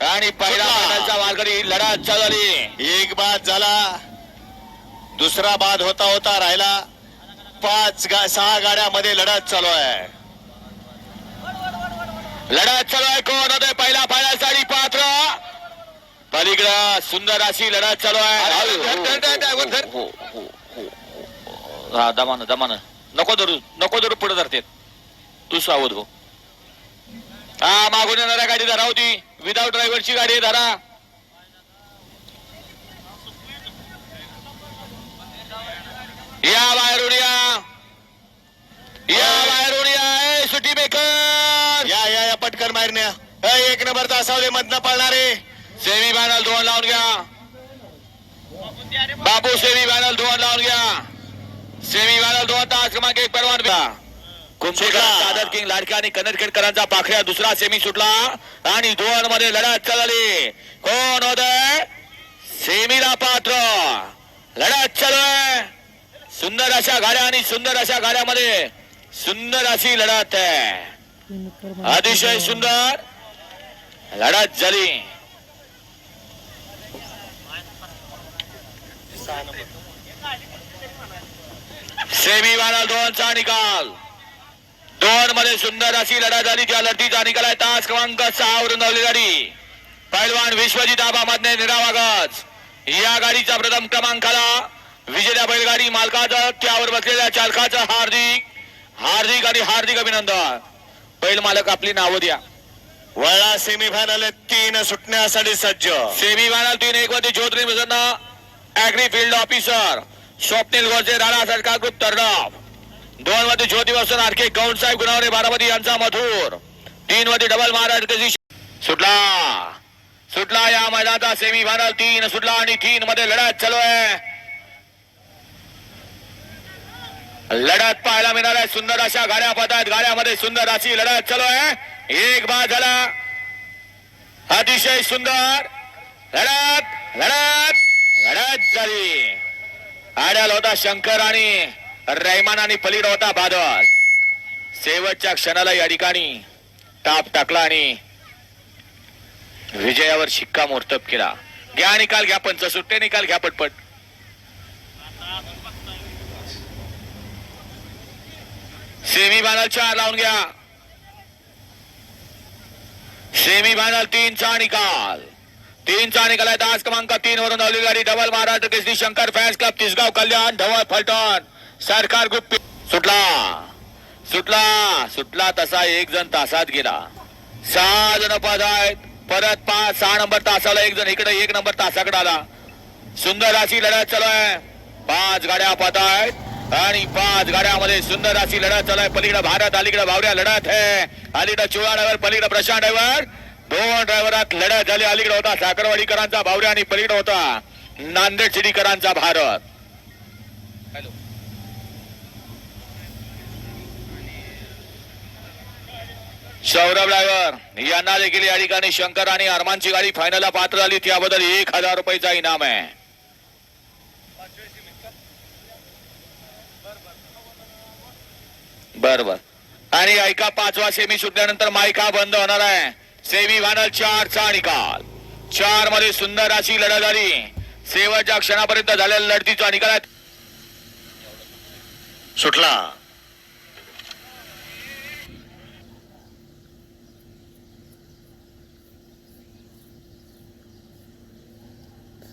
आणि पहिला सुटला. फायनलचा मार्गरी लढत चालू झाली. एक बाद झाला. दुसरा बाद होता होता राहिला. पाच गा सहा गाड्यामध्ये लढत चालू आहे. लढत चालू आहे कोण? होते पहिला फायनलसाठी पात्र. पलीकडं सुंदर अशी लढत चालू आहे. हा दमान दमान. नको धरू नको धरू पुढे धरते तू सावध हो. हा मागून येणाऱ्या गाडी धरा होती विदाउट ड्रायव्हरची गाडी आहे, धरा या बाहेरून या या बाहेरून या सुटी बेकर या या या पटकन मारण्या एक नंबर तासावले मधनं पळणारे सेमी बॅनल धुवण लावून घ्या. बापू सेमी बॅनल धुवण लावून घ्या. सेमी बॅनल धुवा तास क्रमांक एक परवान घ्या सादर किंग लाडका आणि कन्नडखेडकरांचा पाखऱ्या दुसरा सेमी सुटला आणि दोन मध्ये लढत चालली. कोण होत? सेमीला पात्र. लढत चालू सुंदर अशा गाड्या आणि सुंदर अशा गाड्यामध्ये सुंदर अशी लढत आहे. अतिशय सुंदर लढत झाली. सेमी फायनल दोनचा निकाल. दोन मध्ये सुंदर अशी लढत झाली त्या लढतीचा निकाल आहे तास क्रमांक सहा वरून धावली गाडी. पैलवान विश्वजित आबा मधने निरावागज या गाडीचा प्रथम क्रमांकाला विजेत्या बैलगाडी मालकाचं त्यावर बसलेल्या चालकाचं हार्दिक हार्दिक आणि हार्दिक अभिनंदन. बैल मालक आपली नावं द्या. वळा सेमीफायनल तीन सुटण्यासाठी सज्ज. सेमी फायनल तीन एक मध्ये ज्योतिरी मिझन agri field officer Swapnil Gorche Rana Sarkar तरडाव दोन मध्ये ज्योती वसन आरके गौंड साहेब गुणावरे बारामती यांचा मधुर. तीन मध्ये डबल महाराज सुटला. सुटला या मैदानाचा सेमी फायनल तीन सुटला आणि तीन मध्ये लढत चालू आहे. लढत पाहायला मिळणार आहे. सुंदर अशा गाड्या पत आहेत गाड्यामध्ये सुंदर अशी लढत चालू आहे. एक बाद झाला. अतिशय सुंदर. लढत लढत लढत झाली. आड्याला होता शंकर आणि रैमान आणि पलीड होता बादल. शेवटच्या क्षणाला या ठिकाणी ताप टाकला आणि विजयावर शिक्का मोर्तब केला. घ्या निकाल घ्या पंच सुट्टे निकाल घ्या पटपट. सेमी फायनल चार लावून घ्या. सेमी फायनल तीनचा निकाल. तीनचा निकाल आहे तास क्रमांक तीन वरून धावली गाडी double Maharashtra Kesari Shankar fans club Tisgaon Kalyan Dhaval Phaltan. Sarkar Guppi. सुटला. सुटला. सुटला तसा एक जण तासात गेला. सहा जण पद आहेत. परत पाच सहा नंबर तासाला एक जण इकडे एक नंबर तासाकडे आला. सुंदर अशी लढत चालू आहे. पाच गाड्या पद आहेत. आणि पाच गाड्यामध्ये सुंदर अशी लढत चालू आहे. पलीकडे भारत अलीकडे भावऱ्या लढत आहे. अलीकडे चुळा ड्रायव्हर पलीकडे प्रशांत ड्रायव्हर दोन ड्रायव्हरात लढत झाली. अलीकडे होता साखरवाडीकरांचा भावऱ्या आणि पलीकडे होता नांदेड सिटीकरांचा भारत. सौरभ ड्रायव्हर यांना देखील या ठिकाणी शंकर आणि अरमानची गाडी फायनलला पात्र झाली. त्याबद्दल एक हजार रुपयाचा इनाम आहे. बर बर. आणि ऐका पाचवा सेमी सुटल्यानंतर मायका बंद होणार आहे. सेमी फायनल चारचा निकाल. चारमध्ये सुंदर अशी लढत झाली. शेवटच्या क्षणापर्यंत झालेल्या लढतीचा निकाल सुटला.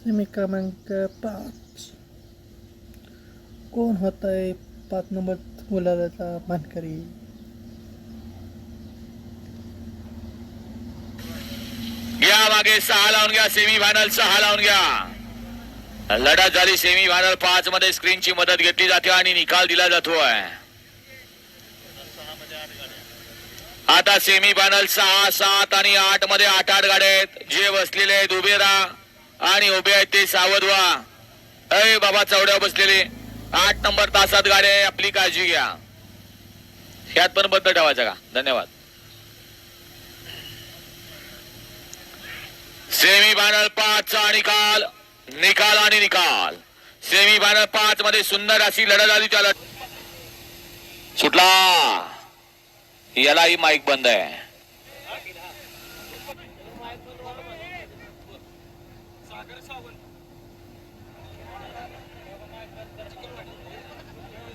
सेमी क्रमांक पाच कोण होत आहे पाच नंबर मुलाचा मानकरी घ्या मागे सहा लावून घ्या सेमी फायनल सहा लावून घ्या लढत झाली सेमी फायनल पाच मध्ये स्क्रीनची मदत घेतली जाते आणि निकाल दिला जातोय. आता सेमी फायनल सहा सात आणि आठमध्ये आठ आठ गाड्या आहेत. जे बसलेले आहेत उभे राहा. आणि उभे आहेत ते सावध व्हा अय बाबा चौड्या बसलेले. आठ नंबर तासात गाड्या आहे आपली काळजी घ्या. ह्यात पण बद्दल ठेवायचा का? धन्यवाद. सेमी फायनल पाच चा निकाल. निकाल आणि निकाल. सेमी फायनल पाच मध्ये सुंदर अशी लढत आली त्याला. सुटला. यालाही माईक बंद आहे. सागर सावन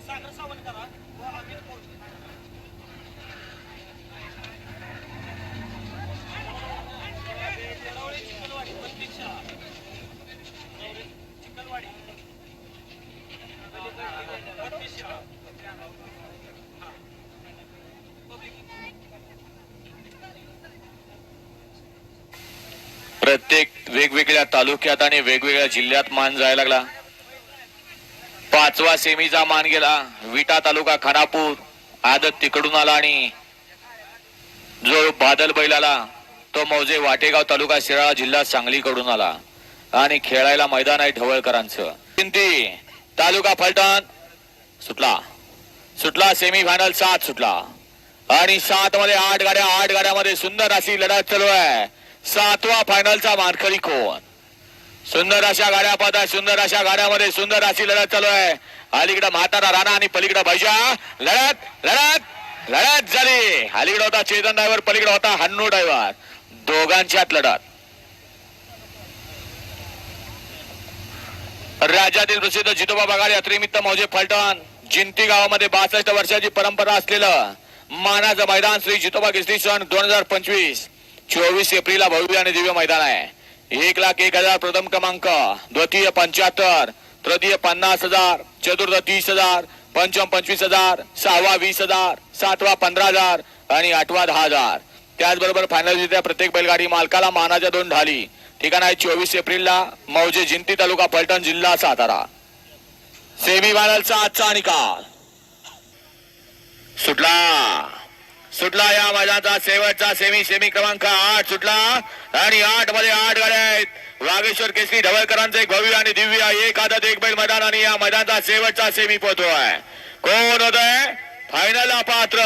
सागर सावन करा व अमित पोहोचले प्रत्येक वेगवेगळ्या तालुक्यात आणि वेगवेगळ्या जिल्ह्यात मान जायला लागला. पाचवा सेमीचा मान गेला. विटा तालुका खानापूर आदत तिकडून आला आणि जो बादल बैल आला तो मौजे वाटेगाव तालुका शिराळा जिल्हा सांगलीकडून आला. आणि खेळायला मैदान आहे ढवळकरांचं. तालुका फलटण? सुटला. सुटला सेमी फायनल सात सुटला. आणि सात मध्ये आठ गाड्या आठ गाड्यामध्ये सुंदर अशी लढत चालू आहे. सातवा फायनलचा मानकरी कोण? सुंदर अशा गाड्या पाहत आहे सुंदर अशा गाड्यामध्ये सुंदर अशी लढत चालू आहे. अलीकडे म्हातारा राणा आणि पलीकडे भैजा. लढत लढत लढत झाली. अलीकडे होता चेतन ड्रायव्हर पलीकडे होता हन्नू ड्रायव्हर. दोघांच्यात लढत. राज्यातील प्रसिद्ध जितोबा बघाड यात्रेनिमित्त मौजे फलटण. जिंती गावामध्ये बासष्ट वर्षाची परंपरा असलेलं मानाचं मैदान श्री जितोबा केसरी सण दोन हजार पंचवीस. चोवीस एप्रिलला भव्य आणि दिव्य मैदान आहे. एक लाख एक हजार प्रथम क्रमांक द्वितीय पंच्याहत्तर तृतीय पन्नास हजार चतुर्थ तीस हजार पंचम पंचवीस हजार सहावा वीस हजार सातवा पंधरा हजार आणि आठवा दहा हजार. त्याचबरोबर फायनल जिथे प्रत्येक बैलगाडी मालकाला मानाच्या दोन ढाली. ठिकाण आहे चोवीस एप्रिलला मौजे जिंती तालुका पलटण जिल्हा सातारा. सेमी फायनलचा आजचा निकाल. सुटला. सुटला या मैदानाचा शेवटचा सेमी सेमी क्रमांक आठ सुटला. आणि आठमध्ये आठ गाड्या आहेत. वागेश्वर केसरी ढवळकरांचं एक भव्य आणि दिव्य एक आदत एक बैल मैदान आणि या मैदानाचा शेवटचा सेमी पोहतोय कोण होत आहे फायनल पात्र.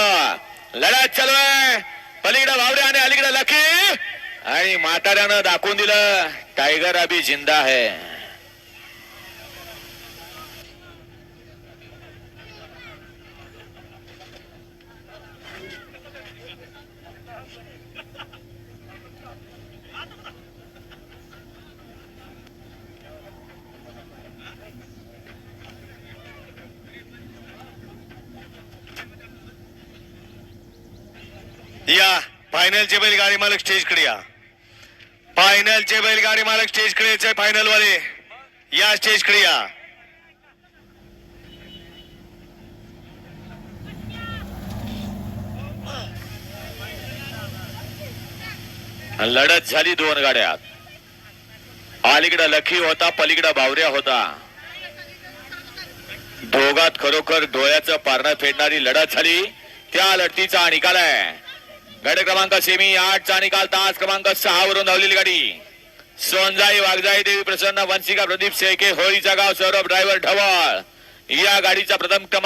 लढ्यात चालू आहे. पलीकडे भावडे आणि अलीकडे लकी आणि म्हाताऱ्यानं दाखवून दिलं टायगर अभी जिंदा है. या. फायनलचे बैलगाडी मालक स्टेजकडे या. फायनलचे बैलगाडी मालक स्टेजकडे यायचे फायनल वाले या स्टेजकडे या. लढत झाली दोन गाड्यात. अलीकडं लखी होता पलीकडं बावऱ्या होता. दोघात खरोखर डोळ्याचं पारणं फेडणारी लढत झाली. त्या लढतीचा निकाल आहे. गड क्रमांक सेमी आठचा निकाल तास क्रमांक सहा वरून धावलेली गाडी. सोनजाई वाघजाई देवी प्रसन्न वंशिका प्रदीप शेळके होळीचा गाव सौरभ ड्रायव्हर ढवळ. या गाडीचा प्रथम क्रमांक